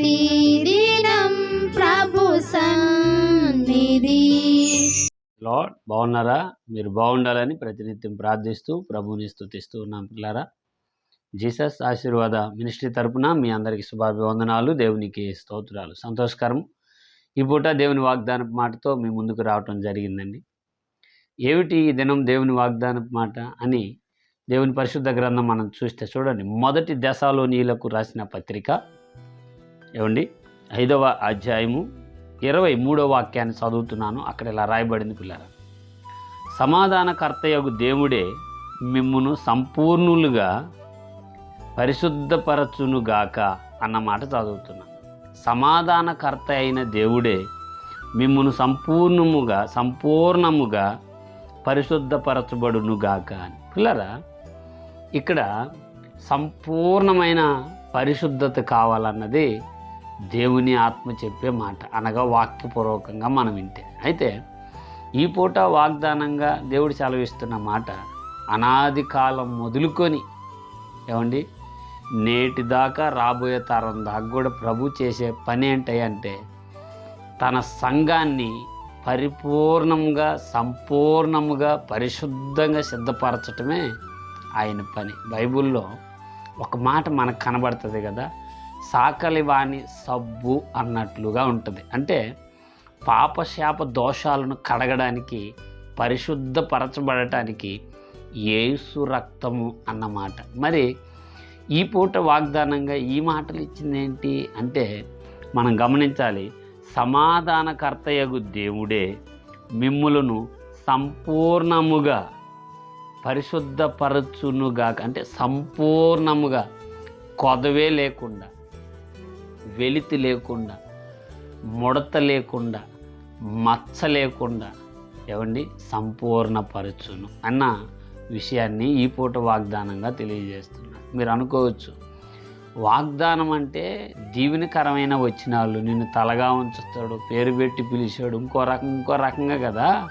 ప్రతిదినం ప్రభు సన్నిధి. లార్డ్ బాగున్నారా? మీరు బాగుండాలని ప్రతినిత్యం ప్రార్థిస్తూ ప్రభుని స్థుతిస్తూ ఉన్నాం పిల్లారా. జీసస్ ఆశీర్వాద మినిస్ట్రీ తరపున మీ అందరికీ శుభాభివందనాలు దేవునికి స్తోత్రాలు. సంతోషకరం. ఈ పూట దేవుని వాగ్దాన మాటతో మీ ముందుకు రావటం జరిగిందండి. ఏమిటి ఈ దినం దేవుని వాగ్దాన మాట అని దేవుని పరిశుద్ధ గ్రంథం మనం చూస్తే చూడండి. మొదటి దశలోనీలకు రాసిన పత్రిక ఏమండి? ఐదవ అధ్యాయము ఇరవై మూడో వాక్యాన్ని చదువుతున్నాను. అక్కడ ఇలా రాయబడింది పిల్లల సమాధానకర్తయగు దేవుడే మిమ్మును సంపూర్ణులుగా పరిశుద్ధపరచునుగాక అన్నమాట చదువుతున్నాను సమాధానకర్త అయిన దేవుడే మిమ్మును సంపూర్ణముగా సంపూర్ణముగా పరిశుద్ధపరచబడునుగాక అని. పిల్లరా ఇక్కడ సంపూర్ణమైన పరిశుద్ధత కావాలన్నది దేవుని ఆత్మ చెప్పే మాట అనగా వాక్యపూర్వకంగా మనం వింటే. అయితే ఈ పూట వాగ్దానంగా దేవుడు సెలవిస్తున్న మాట అనాది కాలం మొదలుకొని ఏమండి? నేటి దాకా రాబోయే తరం దాకా కూడా ప్రభు చేసే పని ఏంటంటే తన సంఘాన్ని పరిపూర్ణంగా సంపూర్ణంగా పరిశుద్ధంగా సిద్ధపరచటమే ఆయన పని. బైబిల్లో ఒక మాట మనకు కనబడుతుంది కదా సాకలి వాణి సబ్బు అన్నట్లుగా ఉంటుంది. అంటే పాపశాప దోషాలను కడగడానికి పరిశుద్ధపరచబడటానికి ఏసు రక్తము అన్నమాట. మరి ఈ పూట వాగ్దానంగా ఈ మాటలు ఇచ్చింది ఏంటి అంటే మనం గమనించాలి సమాధానకర్తయగు దేవుడే మిమ్ములను సంపూర్ణముగా పరిశుద్ధపరచునుగాక అంటే సంపూర్ణముగా కొదవే లేకుండా వెలితి లేకుండా ముడత లేకుండా మచ్చ లేకుండా ఏమండి? సంపూర్ణపరచును అన్న విషయాన్ని ఈ పూట వాగ్దానంగా తెలియజేస్తున్నాను మీరు అనుకోవచ్చు వాగ్దానం అంటే దీవెనకరమైన వచ్చినాళ్ళు నిన్ను తలగా ఉంచుతాడు పేరు పెట్టి పిలిచాడు ఇంకో రకం ఇంకో రకంగా కదా?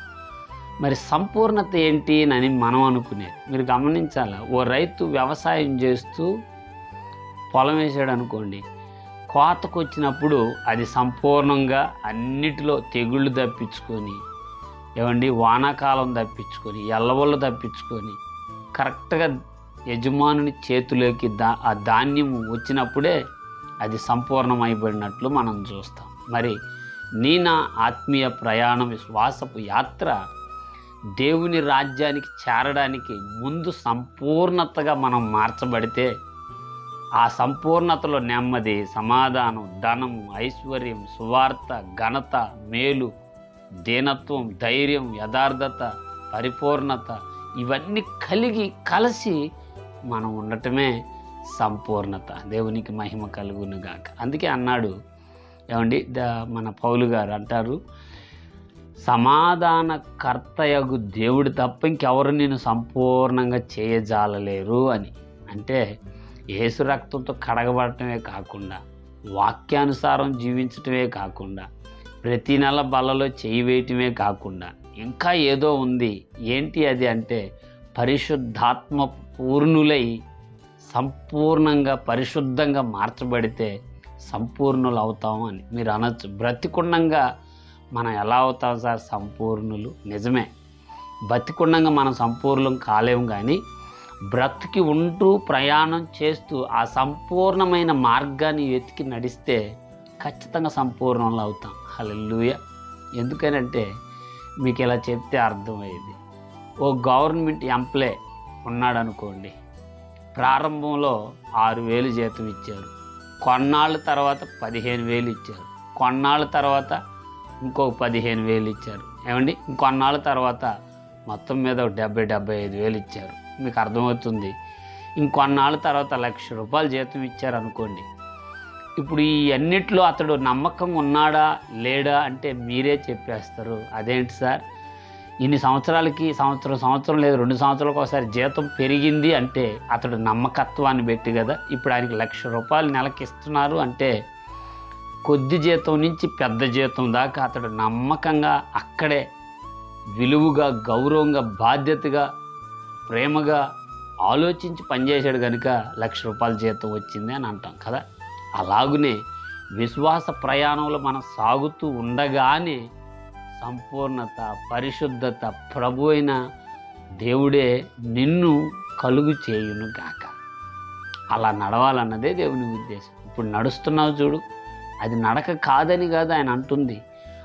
మరి సంపూర్ణత ఏంటి అని మనం అనుకునేది మీరు గమనించాలా? ఓ రైతు వ్యవసాయం చేస్తూ పొలం వేసాడు అనుకోండి కోతకొచ్చినప్పుడు అది సంపూర్ణంగా అన్నిటిలో తెగుళ్ళు తప్పించుకొని ఏమండి వానాకాలం తప్పించుకొని ఎల్లవళ్ళు తప్పించుకొని కరెక్ట్గా యజమానుని చేతిలోకి దా ఆ ధాన్యం వచ్చినప్పుడే అది సంపూర్ణమైబడినట్లు మనం చూస్తాం. మరి నీ నా ఆత్మీయ ప్రయాణం విశ్వాసపు యాత్ర దేవుని రాజ్యానికి చేరడానికి ముందు సంపూర్ణతగా మనం మార్చబడితే ఆ సంపూర్ణతలో నెమ్మది సమాధానం ధనం ఐశ్వర్యం సువార్త ఘనత మేలు దీనత్వం ధైర్యం యథార్థత పరిపూర్ణత ఇవన్నీ కలిగి కలిసి మనం ఉండటమే సంపూర్ణత. దేవునికి మహిమ కలుగునుగాక. అందుకే అన్నాడు ఏమండి ద మన పౌలు గారు అంటారు సమాధానకర్తయగు దేవుడు తప్ప ఇంకెవరు నేను సంపూర్ణంగా చేయజాలలేరు అని. అంటే యేసు రక్తంతో కడగబడటమే కాకుండా వాక్యానుసారం జీవించటమే కాకుండా ప్రతి నెల బలలో చేయి వేయటమే కాకుండా ఇంకా ఏదో ఉంది. ఏంటి అది అంటే పరిశుద్ధాత్మ పూర్ణులై సంపూర్ణంగా పరిశుద్ధంగా మార్చబడితే సంపూర్ణులు అవుతాం అని. మీరు అనొచ్చు. బ్రతికుండంగా మనం ఎలా అవుతాం సార్? సంపూర్ణులు. నిజమే. బతికుండంగా మనం సంపూర్ణం కాలేము కానీ బ్రతికి ఉంటూ ప్రయాణం చేస్తూ ఆ సంపూర్ణమైన మార్గాన్ని వెతికి నడిస్తే ఖచ్చితంగా సంపూర్ణంలో అవుతాం. హలెల్లుయ. ఎందుకనంటే మీకు ఇలా చెప్తే అర్థమయ్యేది. ఓ గవర్నమెంట్ ఎంప్లాయ్ ఉన్నాడు అనుకోండి ప్రారంభంలో ఆరు వేలు జీతం ఇచ్చారు కొన్నాళ్ళ తర్వాత పదిహేను వేలు ఇచ్చారు కొన్నాళ్ళ తర్వాత ఇంకో పదిహేను వేలు ఇచ్చారు. ఏమండి? ఇంకొన్నాళ్ళ తర్వాత మొత్తం మీద ఒక డెబ్బై డెబ్బై ఐదు వేలు ఇచ్చారు. మీకు అర్థమవుతుంది. ఇంకొన్నాళ్ళ తర్వాత లక్ష రూపాయలు జీతం ఇచ్చారు అనుకోండి ఇప్పుడు ఈ అన్నిట్లో అతడు నమ్మకం ఉన్నాడా లేడా అంటే మీరే చెప్పేస్తారు. అదేంటి సార్? ఇన్ని సంవత్సరాలకి సంవత్సరం సంవత్సరం లేదు రెండు సంవత్సరాలకు ఒకసారి జీతం పెరిగింది అంటే అతడు నమ్మకత్వాన్ని పెట్టి కదా. ఇప్పుడు ఆయనకి లక్ష రూపాయలు నెలకి ఇస్తున్నారు అంటే కొద్ది జీతం నుంచి పెద్ద జీతం దాకా అతడు నమ్మకంగా అక్కడే విలువగా గౌరవంగా బాధ్యతగా ప్రేమగా ఆలోచించి పనిచేశాడు కనుక లక్ష రూపాయల జీతం వచ్చింది అని అంటాం కదా. అలాగునే విశ్వాస ప్రయాణంలో మనం సాగుతూ ఉండగానే సంపూర్ణత పరిశుద్ధత ప్రభు అయిన దేవుడే నిన్ను కలుగు చేయును గాక. అలా నడవాలన్నదే దేవుని ఉద్దేశం. ఇప్పుడు నడుస్తున్నావు చూడు. అది నడక కాదని కాదు ఆయన అంటుంది.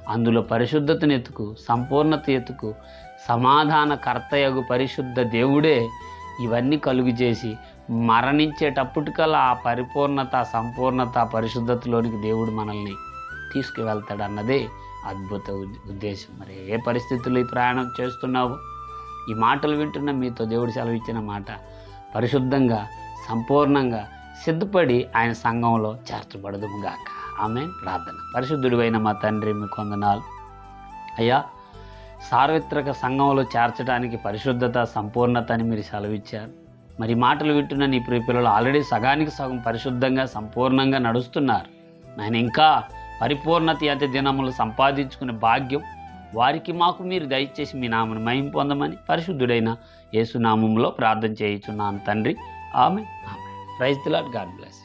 అందులో పరిశుద్ధతను ఎత్తుకు సంపూర్ణత ఎత్తుకు సమాధానకర్తయగు పరిశుద్ధ దేవుడే ఇవన్నీ కలుగు చేసి మరణించేటప్పటికల్లా ఆ పరిపూర్ణత సంపూర్ణత పరిశుద్ధతలోనికి దేవుడు మనల్ని తీసుకువెళ్తాడు అన్నదే అద్భుత ఉద్దేశం. మరి ఏ పరిస్థితుల్లో ఈ ప్రయాణం చేస్తున్నావు? ఈ మాటలు వింటున్న మీతో దేవుడు సెలవిచ్చిన మాట పరిశుద్ధంగా సంపూర్ణంగా సిద్ధపడి ఆయన సంఘంలో చేర్చబడదుము గాక. ఆమె ప్రార్థన. పరిశుద్ధుడివైన మా తండ్రి మీ కొందనాలు. అయ్యా సార్వత్రిక సంఘంలో చేర్చడానికి పరిశుద్ధత సంపూర్ణత అని మీరు సెలవిచ్చారు. మరి మాటలు వింటున్న నీ ప్రియ పిల్లలు ఆల్రెడీ సగానికి సగం పరిశుద్ధంగా సంపూర్ణంగా నడుస్తున్నారు. నేను ఇంకా పరిపూర్ణత అతి దినములు సంపాదించుకునే భాగ్యం వారికి మాకు మీరు దయచేసి మీ నామను మహిం పొందమని పరిశుద్ధుడైన యేసునామంలో ప్రార్థన చేయుచున్నాను తండ్రి. ఆమె ఆమె ప్రైజ్ దిలాడ్ గాడ్ బ్లెస్